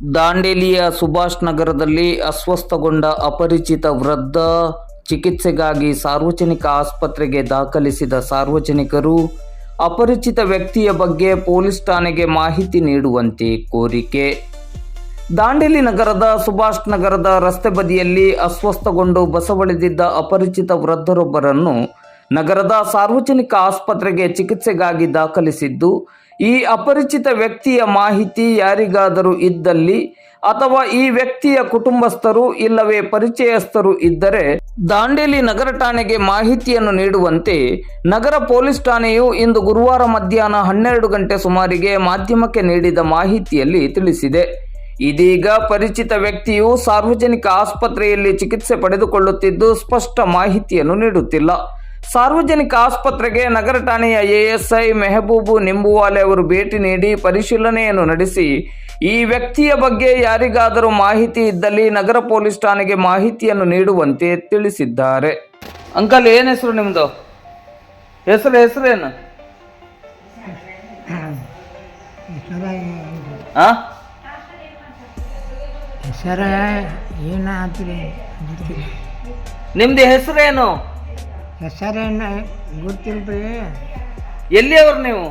ದಾಂಡೇಲಿಯ ಸುಭಾಷ್ ನಗರದಲ್ಲಿ ಅಸ್ವಸ್ಥಗೊಂಡ ಅಪರಿಚಿತ ವೃದ್ಧ ಚಿಕಿತ್ಸೆಗಾಗಿ ಸಾರ್ವಜನಿಕ ಆಸ್ಪತ್ರೆಗೆ ದಾಖಲಿಸಿದ ಸಾರ್ವಜನಿಕರು, ಅಪರಿಚಿತ ವ್ಯಕ್ತಿಯ ಬಗ್ಗೆ ಪೊಲೀಸ್ ಠಾಣೆಗೆ ಮಾಹಿತಿ ನೀಡುವಂತೆ ಕೋರಿಕೆ. ದಾಂಡೇಲಿ ನಗರದ ಸುಭಾಷ್ ನಗರದ ರಸ್ತೆ ಬದಿಯಲ್ಲಿ ಅಸ್ವಸ್ಥಗೊಂಡು ಬಸವಳಿದಿದ್ದ ಅಪರಿಚಿತ ವೃದ್ಧರೊಬ್ಬರನ್ನು ನಗರದ ಸಾರ್ವಜನಿಕ ಆಸ್ಪತ್ರೆಗೆ ಚಿಕಿತ್ಸೆಗಾಗಿ ದಾಖಲಿಸಿದ್ದು, ಈ ಅಪರಿಚಿತ ವ್ಯಕ್ತಿಯ ಮಾಹಿತಿ ಯಾರಿಗಾದರೂ ಇದ್ದಲ್ಲಿ ಅಥವಾ ಈ ವ್ಯಕ್ತಿಯ ಕುಟುಂಬಸ್ಥರು ಇಲ್ಲವೇ ಪರಿಚಯಸ್ಥರು ಇದ್ದರೆ ದಾಂಡೇಲಿ ನಗರ ಠಾಣೆಗೆ ಮಾಹಿತಿಯನ್ನು ನೀಡುವಂತೆ ನಗರ ಪೊಲೀಸ್ ಠಾಣೆಯು ಇಂದು ಗುರುವಾರ ಮಧ್ಯಾಹ್ನ ಹನ್ನೆರಡು ಗಂಟೆ ಸುಮಾರಿಗೆ ಮಾಧ್ಯಮಕ್ಕೆ ನೀಡಿದ ಮಾಹಿತಿಯಲ್ಲಿ ತಿಳಿಸಿದೆ. ಇದೀಗ ಪರಿಚಿತ ವ್ಯಕ್ತಿಯು ಸಾರ್ವಜನಿಕ ಆಸ್ಪತ್ರೆಯಲ್ಲಿ ಚಿಕಿತ್ಸೆ ಪಡೆದುಕೊಳ್ಳುತ್ತಿದ್ದು ಸ್ಪಷ್ಟ ಮಾಹಿತಿಯನ್ನು ನೀಡುತ್ತಿಲ್ಲ. ಸಾರ್ವಜನಿಕ ಆಸ್ಪತ್ರೆಗೆ ನಗರ ಠಾಣೆಯ ಎಎಸ್ಐ ಮೆಹಬೂಬು ನಿಂಬುವಾಲೆ ಅವರು ಭೇಟಿ ನೀಡಿ ಪರಿಶೀಲನೆಯನ್ನು ನಡೆಸಿ. ಈ ವ್ಯಕ್ತಿಯ ಬಗ್ಗೆ ಯಾರಿಗಾದರೂ ಮಾಹಿತಿ ಇದ್ದಲ್ಲಿ ನಗರ ಪೊಲೀಸ್ ಠಾಣೆಗೆ ಮಾಹಿತಿಯನ್ನು ನೀಡುವಂತೆ ತಿಳಿಸಿದ್ದಾರೆ. ಅಂಕಲ್ ಏನು ಹೆಸರು ನಿಮ್ಮದು ಹೆಸರು ಹೆಸರೇನು ನಿಮ್ದು ಆ ಹೆಸರ ಏನಾದ್ರಿ ಗೊತ್ತಿಲ್ಲ ರೀ ಎಲ್ಲಿ ಹೆಸರೇನು ನೀವು?